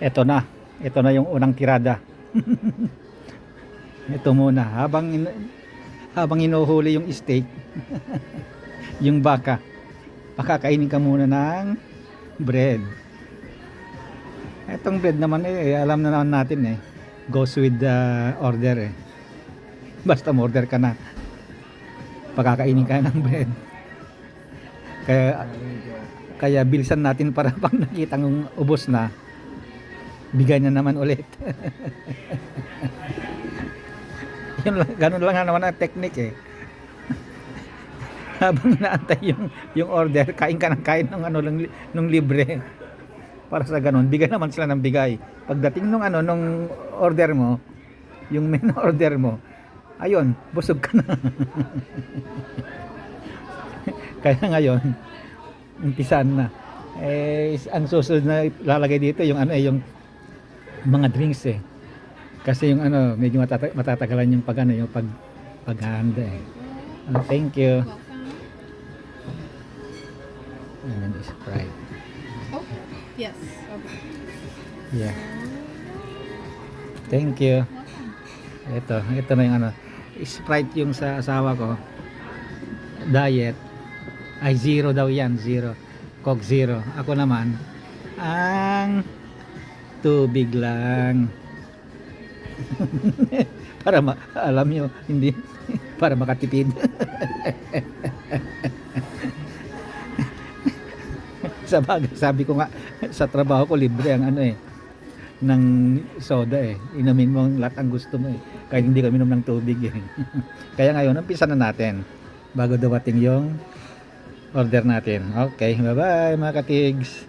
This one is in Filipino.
Ito na. Ito na yung unang tirada. Ito muna. Habang habang inuhuli yung steak, yung baka, pakakainin ka muna ng bread. Etong bread naman eh, alam na naman natin eh. Goes with the order eh. Basta order ka na. Pakakainin ka ng bread. Kaya kaya bilisan natin para pag nakita ng ubos na, bigay na naman ulit. Yun lang, ganun lang naman ang technique eh. Habang inaantay yung, yung order, kain ka ng kain ng ano, nung, nung libre. Para sa ganun, bigay naman sila ng bigay. Pagdating nung ano, nung order mo, yung main order mo, ayun, busog ka na. Kaya ngayon, umpisan na. Eh, ang susunod na lalagay dito yung ano eh, yung mga drinks eh. Kasi yung ano, medyo matata- matatagalan yung pag ano, yung pag paghahanda eh. Ah, thank you. And then Sprite. Oh, yes. Okay. Yeah. Thank you. Ito, ito na yung ano. Sprite yung sa asawa ko. Diet. Ay, zero daw yan. Zero. Coke zero. Ako naman, ang tubig lang. para ma alam nyo, hindi, para makatipid. sa bagay, sabi ko nga, sa trabaho ko libre ang ano eh, ng soda eh. Inumin mo lahat ang gusto mo eh. Kahit hindi ka minom ng tubig eh. Kaya ngayon, umpisa na natin. Bago dumating yung order natin. Okay, bye-bye mga katigs.